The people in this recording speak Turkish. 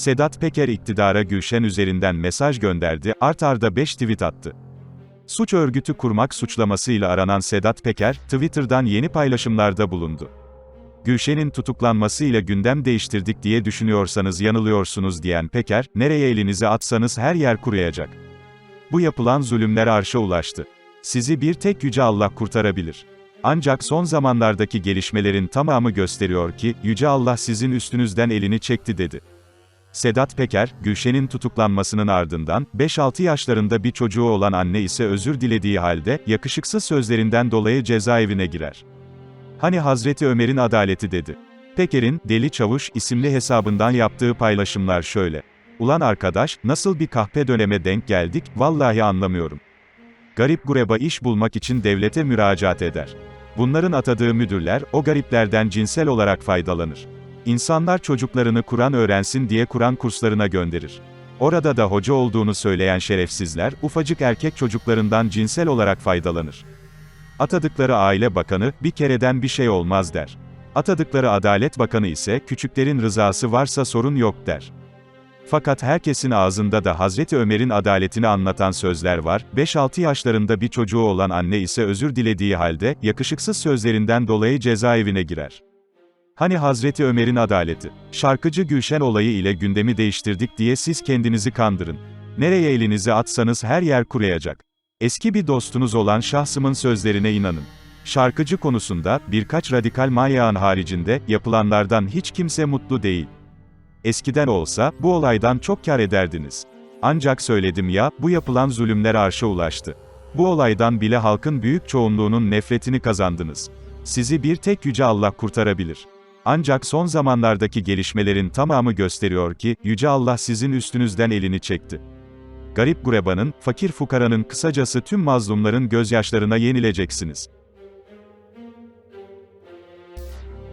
Sedat Peker iktidara Gülşen üzerinden mesaj gönderdi, art arda 5 tweet attı. Suç örgütü kurmak suçlamasıyla aranan Sedat Peker, Twitter'dan yeni paylaşımlarda bulundu. Gülşen'in tutuklanmasıyla gündem değiştirdik diye düşünüyorsanız yanılıyorsunuz diyen Peker, nereye elinizi atsanız her yer kuruyacak. Bu yapılan zulümler arşa ulaştı. Sizi bir tek Yüce Allah kurtarabilir. Ancak son zamanlardaki gelişmelerin tamamı gösteriyor ki, Yüce Allah sizin üstünüzden elini çekti dedi. Sedat Peker, Gülşen'in tutuklanmasının ardından, 5-6 yaşlarında bir çocuğu olan anne ise özür dilediği halde, yakışıksız sözlerinden dolayı cezaevine girer. Hani Hazreti Ömer'in adaleti dedi. Peker'in, Deli Çavuş isimli hesabından yaptığı paylaşımlar şöyle. Ulan arkadaş, nasıl bir kahpe döneme denk geldik, vallahi anlamıyorum. Garip gureba iş bulmak için devlete müracaat eder. Bunların atadığı müdürler, o gariplerden cinsel olarak faydalanır. İnsanlar çocuklarını Kur'an öğrensin diye Kur'an kurslarına gönderir. Orada da hoca olduğunu söyleyen şerefsizler, ufacık erkek çocuklarından cinsel olarak faydalanır. Atadıkları aile bakanı, bir kereden bir şey olmaz der. Atadıkları adalet bakanı ise, küçüklerin rızası varsa sorun yok der. Fakat herkesin ağzında da Hazreti Ömer'in adaletini anlatan sözler var, 5-6 yaşlarında bir çocuğu olan anne ise özür dilediği halde, yakışıksız sözlerinden dolayı cezaevine girer. Hani Hazreti Ömer'in adaleti? Şarkıcı Gülşen olayı ile gündemi değiştirdik diye siz kendinizi kandırın. Nereye elinizi atsanız her yer kuruyacak. Eski bir dostunuz olan şahsımın sözlerine inanın. Şarkıcı konusunda, birkaç radikal manyağın haricinde, yapılanlardan hiç kimse mutlu değil. Eskiden olsa, bu olaydan çok kar ederdiniz. Ancak söyledim ya, bu yapılan zulümler arşa ulaştı. Bu olaydan bile halkın büyük çoğunluğunun nefretini kazandınız. Sizi bir tek Yüce Allah kurtarabilir. Ancak son zamanlardaki gelişmelerin tamamı gösteriyor ki, Yüce Allah sizin üstünüzden elini çekti. Garip gurebanın, fakir fukaranın kısacası tüm mazlumların gözyaşlarına yenileceksiniz.